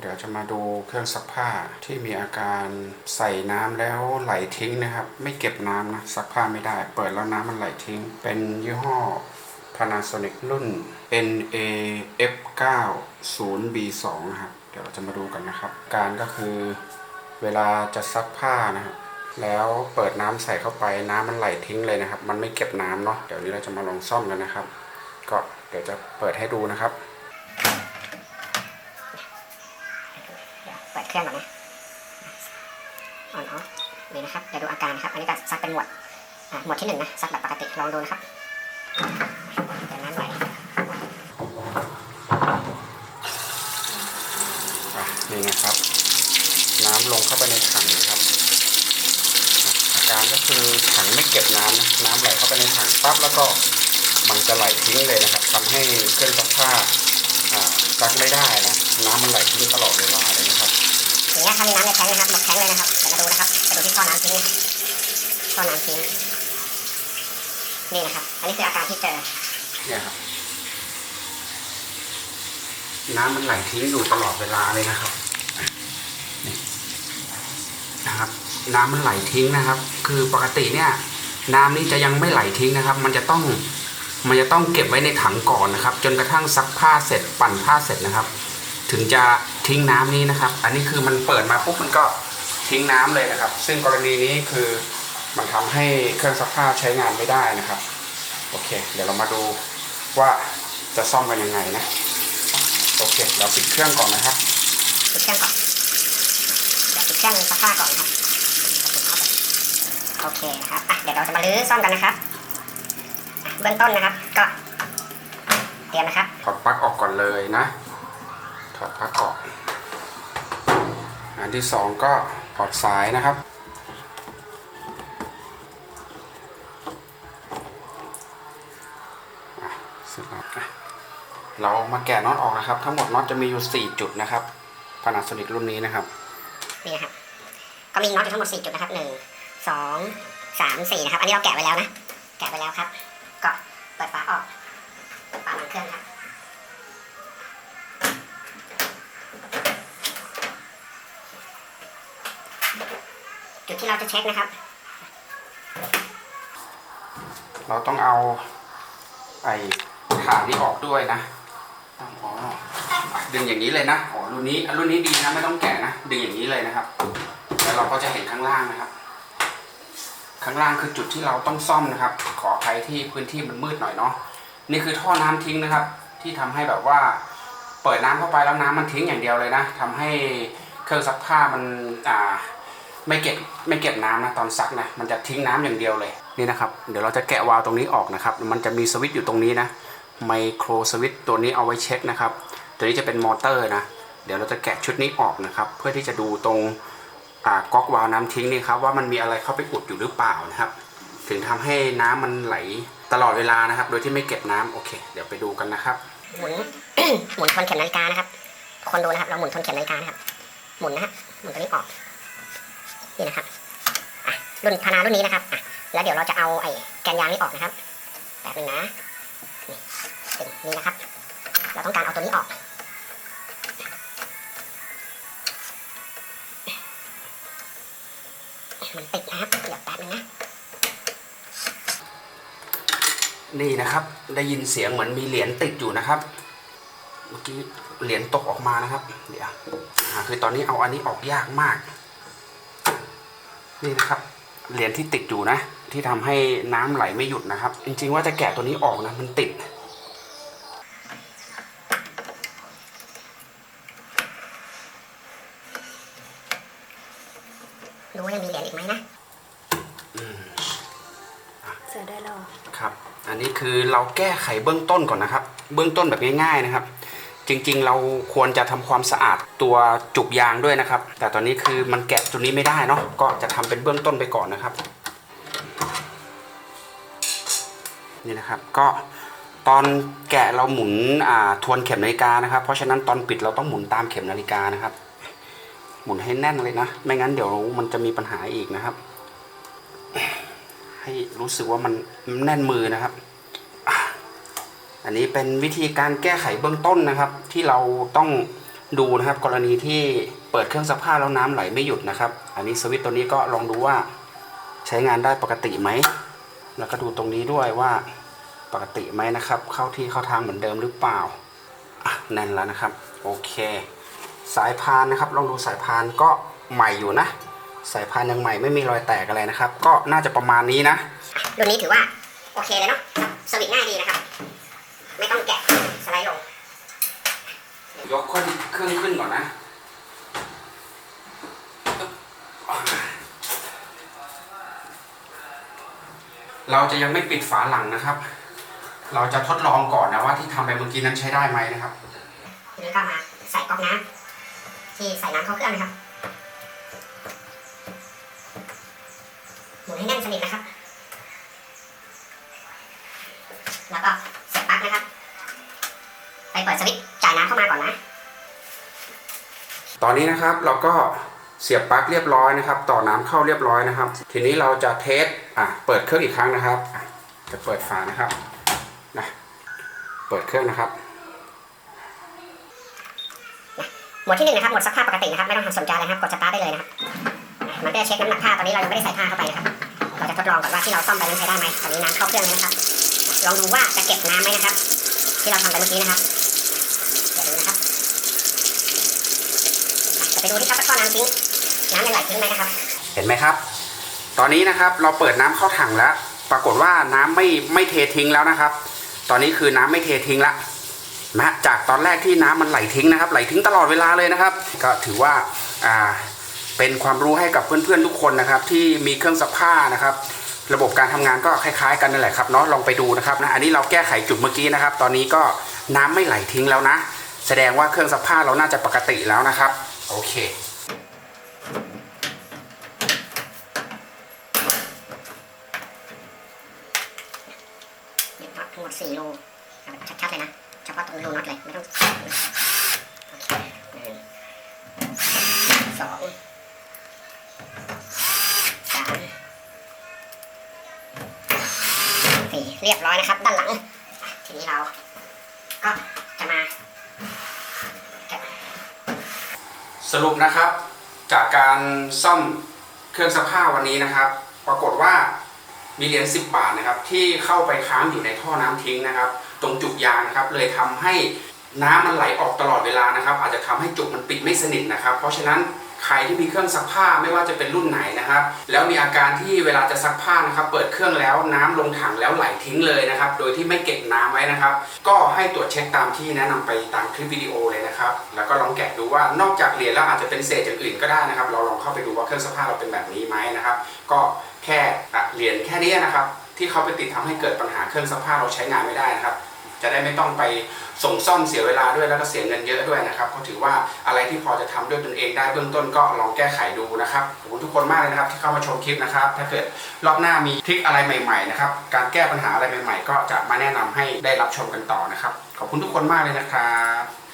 เดี๋ยวจะมาดูเครื่องซักผ้าที่มีอาการใส่น้ำแล้วไหลทิ้งนะครับ ไม่เก็บน้ำนะซักผ้าไม่ได้ เปิดแล้วน้ำมันไหลทิ้ง เป็นยี่ห้อ Panasonic รุ่น NAF9 0B2 นะครับ เดี๋ยวเราจะมาดูกันนะครับ การก็คือเวลาจะซักผ้านะครับแล้วเปิดน้ำใส่เข้าไปน้ำมันไหลทิ้งเลยนะครับ มันไม่เก็บน้ำเนาะเดี๋ยวนี้เราจะมาลองซ่อมกันนะครับ ก็เดี๋ยวจะเปิดให้ดูนะครับ เรื่องก่อนนะอ่อนออฟนี่นะครับเดี๋ยวดูอาการนะครับ อันนี้ก็ซักเป็นหมวดหมวดที่หนึ่งนะซักแบบปกติลองดูนะครับเดี๋ยวน้ำไหลนี่นะครับ น้ำลงเข้าไปในถังนะครับ อาการก็คือถังไม่เก็บน้ำนะน้ำไหลเข้าไปในถังปั๊บแล้วก็มันจะไหลทิ้งเลยนะครับทำให้เครื่องซักผ้าซักไม่ได้นะน้ำมันไหลทิ้งตลอดเวลาเลยนะครับ อย่างเงี้ยถ้ามีน้ำในแทงค์นะครับหมดแทงเลยนะครับเดี๋ยวมาดูนะครับไปดูที่ท่อน้ำทิ้งท่อน้ำทิ้งนี่นะครับ อันนี้คืออาการที่เจอเนี่ยครับ น้ำมันไหลทิ้งอยู่ตลอดเวลาเลยนะครับนี่นะครับ น้ำมันไหลทิ้งนะครับ คือปกติเนี่ย น้ำนี่จะยังไม่ไหลทิ้งนะครับ มันจะต้องมันจะต้องเก็บไว้ในถังก่อนนะครับ จนกระทั่งซักผ้าเสร็จปั่นผ้าเสร็จนะครับ ถึงจะทิ้งน้ำนี้นะครับ อันนี้คือมันเปิดมาปุ๊บมันก็ทิ้งน้ำเลยนะครับ ซึ่งกรณีนี้คือมันทำให้เครื่องซักผ้าใช้งานไม่ได้นะครับ โอเค เดี๋ยวเรามาดูว่าจะซ่อมกันยังไงนะ โอเค เราปิดเครื่องก่อนนะครับ ปิดเครื่องก่อนเดี๋ยวปิดเครื่องซักผ้าก่อนนะครับโอเคนะครับอะเดี๋ยวเราจะมาลื้อซ่อมกันนะครับอะเบื้องต้นนะครับ ก็เตรียมนะครับถอดปลั๊กออกก่อนเลยนะ ถอดปลั๊กออก อันที่สองก็ถอดสายนะครับ เรามาแกะน็อตออกนะครับ ทั้งหมดน็อตจะมีอยู่ 4 จุดนะครับ Panasonic รุ่นนี้นะครับ นี่นะครับ ก็มีน็อตอยู่ทั้งหมด 4 จุดนะครับ 1 2 3 4 นะครับ อันนี้เราแกะไว้แล้วนะ แกะไว้แล้วครับ ก็เปิดฝาออก ที่เราจะเช็คนะครับ เราต้องเอาไอ้ฐานนี้ออกด้วยนะอ๋อดึงอย่างนี้เลยนะอ๋อรุ่นนี้รุ่นนี้ดีนะไม่ต้องแกะนะ ดึงอย่างนี้เลยนะครับ แล้วเราก็จะเห็นข้างล่างนะครับ ข้างล่างคือจุดที่เราต้องซ่อมนะครับ ขออภัยที่พื้นที่มันมืดหน่อยเนาะ นี่คือท่อน้ำทิ้งนะครับ ที่ทำให้แบบว่าเปิดน้ำเข้าไปแล้วน้ำมันทิ้งอย่างเดียวเลยนะทำให้เครื่องซักผ้ามันอ่า ไม่เก็บไม่เก็บน้ำนะตอนซักนะมันจะทิ้งน้ำอย่างเดียวเลยนี่นะครับ เดี๋ยวเราจะแกะวาล์วตรงนี้ออกนะครับ มันจะมีสวิตช์อยู่ตรงนี้นะไมโครสวิตช์ตัวนี้เอาไว้เช็คนะครับตัวนี้จะเป็นมอเตอร์นะเดี๋ยวเราจะแกะชุดนี้ออกนะครับ เพื่อที่จะดูตรงก๊อกวาล์วน้ำทิ้งนี่ครับว่ามันมีอะไรเข้าไปอุดอยู่หรือเปล่านะครับ ถึงทำให้น้ำมันไหลตลอดเวลานะครับ โดยที่ไม่เก็บน้ำโอเค เดี๋ยวไปดูกันนะครับหมุนหมุนทนเข็มนาฬิกานะครับคนดูนะครับเราหมุนทนเข็มนาฬิกานะครับหมุนนะฮะหมุนตัวนี้ออก นี่นะครับอะรุ่นพานารุ่นนี้นะครับอะแล้วเดี๋ยวเราจะเอาไอ้แกนยางนี้ออกนะครับแป๊บนึงนะนี่นี่นะครับ เราต้องการเอาตัวนี้ออกมันติดนะครับเดี๋ยวแป๊บนึงนะ นี่นะครับ ได้ยินเสียงเหมือนมีเหรียญติดอยู่นะครับ เมื่อกี้เหรียญตกออกมานะครับ เดี๋ยวอ่าคือตอนนี้เอาอันนี้ออกยากมาก นี่นะครับเหรียญที่ติดอยู่นะ ที่ทำให้น้ำไหลไม่หยุดนะครับ จริง ๆ ว่าจะแกะตัวนี้ออกนะมันติดรู้ว่ายังมีเหรียญอีกไหมนะเสือได้แล้วครับ อันนี้คือเราแก้ไขเบื้องต้นก่อนนะครับ เบื้องต้นแบบง่าย ๆนะครับ จริงๆ เราควรจะทำความสะอาดตัวจุกยางด้วยนะครับ แต่ตอนนี้คือมันแกะจุดนี้ไม่ได้เนาะก็จะทำเป็นเบื้องต้นไปก่อนนะครับ นี่นะครับก็ตอนแกะเราหมุนอ่าทวนเข็มนาฬิกานะครับ เพราะฉะนั้นตอนปิดเราต้องหมุนตามเข็มนาฬิกานะครับ หมุนให้แน่นเลยนะ ไม่งั้นเดี๋ยวมันจะมีปัญหาอีกนะครับ ให้รู้สึกว่ามันแน่นมือนะครับ อันนี้เป็นวิธีการแก้ไขเบื้องต้นนะครับ ที่เราต้องดูนะครับกรณีที่เปิดเครื่องซักผ้าแล้วน้ำไหลไม่หยุดนะครับ อันนี้สวิตตัวนี้ก็ลองดูว่าใช้งานได้ปกติไหม แล้วก็ดูตรงนี้ด้วยว่าปกติไหมนะครับ เข้าที่เข้าทางเหมือนเดิมหรือเปล่าอะแน่นแล้วนะครับ โอเค สายพานนะครับ ลองดูสายพานก็ใหม่อยู่นะ สายพานยังใหม่ไม่มีรอยแตกอะไรนะครับ ก็น่าจะประมาณนี้นะรุ่นนี้ถือว่าโอเคเลยเนาะสวิตง่ายดีนะครับ ไม่ต้องแกะสไลด์ลงยกขึ้นเครื่องขึ้นก่อนนะเราจะยังไม่ปิดฝาหลังนะครับ เราจะทดลองก่อนนะว่าที่ทำไปเมื่อกี้นั้นใช้ได้ไหมนะครับทีนี้ก็มาใส่ก๊อกน้ำที่ใส่น้ำเข้าเครื่องนะครับ หมุนให้แน่นสนิทนะครับ แล้วก็เสียบปลั๊ กนะครับ ไปเปิดสวิตช์จ่ายน้ำเข้ามาก่อนนะ ตอนนี้นะครับเราก็เสียบปลั๊กเรียบร้อยนะครับ ต่อน้ำเข้าเรียบร้อยนะครับ ทีนี้เราจะเทสอะเปิดเครื่องอีกครั้งนะครับอะจะเปิดฝานะครับนะเปิดเครื่องนะครับหมวดที่หนึ่งนะครับหมวดซักผ้าปกตินะครับ ไม่ต้องทำสนใจเลยครับ กดสตาร์ทได้เลยนะครับ มันก็จะเช็คน้ำหนักผ้าตอนนี้เรายังไม่ได้ใส่ผ้าเข้าไปนะครับ เราจะทดลองก่อนว่าที่เราซ่อมไปนั้นใช้ได้ไหมตอนนี้น้ำเข้าเครื่องแล้วนะครับ ลองดูว่าจะเก็บน้ำไหมนะครับ ที่เราทำไปเมื่อกี้นะครับเดี๋ยวดูนะครับจะไปดูที่ครับท่อน้ำทิ้งน้ำไหลทิ้งไหมนะครับ เห็นไหมครับ ตอนนี้นะครับเราเปิดน้ำเข้าถังแล้ว ปรากฏว่าน้ำไม่ไม่เททิ้งแล้วนะครับ ตอนนี้คือน้ำไม่เททิ้งละนะจากตอนแรกที่น้ำมันไหลทิ้งนะครับ ไหลทิ้งตลอดเวลาเลยนะครับ ก็ถือว่าอ่าเป็นความรู้ให้กับเพื่อนๆทุกคนนะครับ ที่มีเครื่องซักผ้านะครับ ระบบการทำงานก็คล้าย ๆ กันนั่นแหละครับเนาะลองไปดูนะครับนะอันนี้เราแก้ไขจุดเมื่อกี้นะครับ ตอนนี้ก็น้ำไม่ไหลทิ้งแล้วนะ แสดงว่าเครื่องซักผ้าเราน่าจะปกติแล้วนะครับ โอเค เดี๋ยวน็อตทั้งหมดสี่รูเอาแบบชัดๆเลยนะ เฉพาะตรงรูน็อตเลย ไม่ต้องโอเคหนึ่งสองสามสี่ เรียบร้อยนะครับ ด้านหลัง ทีนี้เราก็จะมา สรุปนะครับ จากการซ่อมเครื่องซักผ้าวันนี้นะครับ ปรากฏว่ามีเหรียญ10 บาทนะครับ ที่เข้าไปค้างอยู่ในท่อน้ำทิ้งนะครับ ตรงจุกยางนะครับ เลยทำให้น้ำมันไหลออกตลอดเวลานะครับ อาจจะทำให้จุกมันปิดไม่สนิทนะครับ เพราะฉะนั้น ใครที่มีเครื่องซักผ้าไม่ว่าจะเป็นรุ่นไหนนะครับ แล้วมีอาการที่เวลาจะซักผ้านะครับเปิดเครื่องแล้วน้ำลงถังแล้วไหลทิ้งเลยนะครับ โดยที่ไม่เก็บน้ำไว้นะครับ ก็ให้ตรวจเช็คตามที่แนะนำไปตามคลิปวิดีโอเลยนะครับ แล้วก็ลองแกะดูว่านอกจากเหรียญแล้วอาจจะเป็นเศษอย่างอื่นก็ได้นะครับ เราลองเข้าไปดูว่าเครื่องซักผ้าเราเป็นแบบนี้ไหมนะครับ ก็แค่เหรียญแค่นี้นะครับ ที่เขาไปติดทำให้เกิดปัญหาเครื่องซักผ้าเราใช้งานไม่ได้นะครับ จะได้ไม่ต้องไปส่งซ่อมเสียเวลาด้วยแล้วก็เสียเงินเยอะด้วยนะครับก็ถือว่าอะไรที่พอจะทำด้วยตนเองได้เบื้องต้นก็ลองแก้ไขดูนะครับขอบคุณทุกคนมากเลยนะครับที่เข้ามาชมคลิปนะครับ ถ้าเกิดรอบหน้ามีทริคอะไรใหม่ๆนะครับการแก้ปัญหาอะไรใหม่ ๆ ก็จะมาแนะนำให้ได้รับชมกันต่อนะครับ ขอบคุณทุกคนมากเลยนะครับ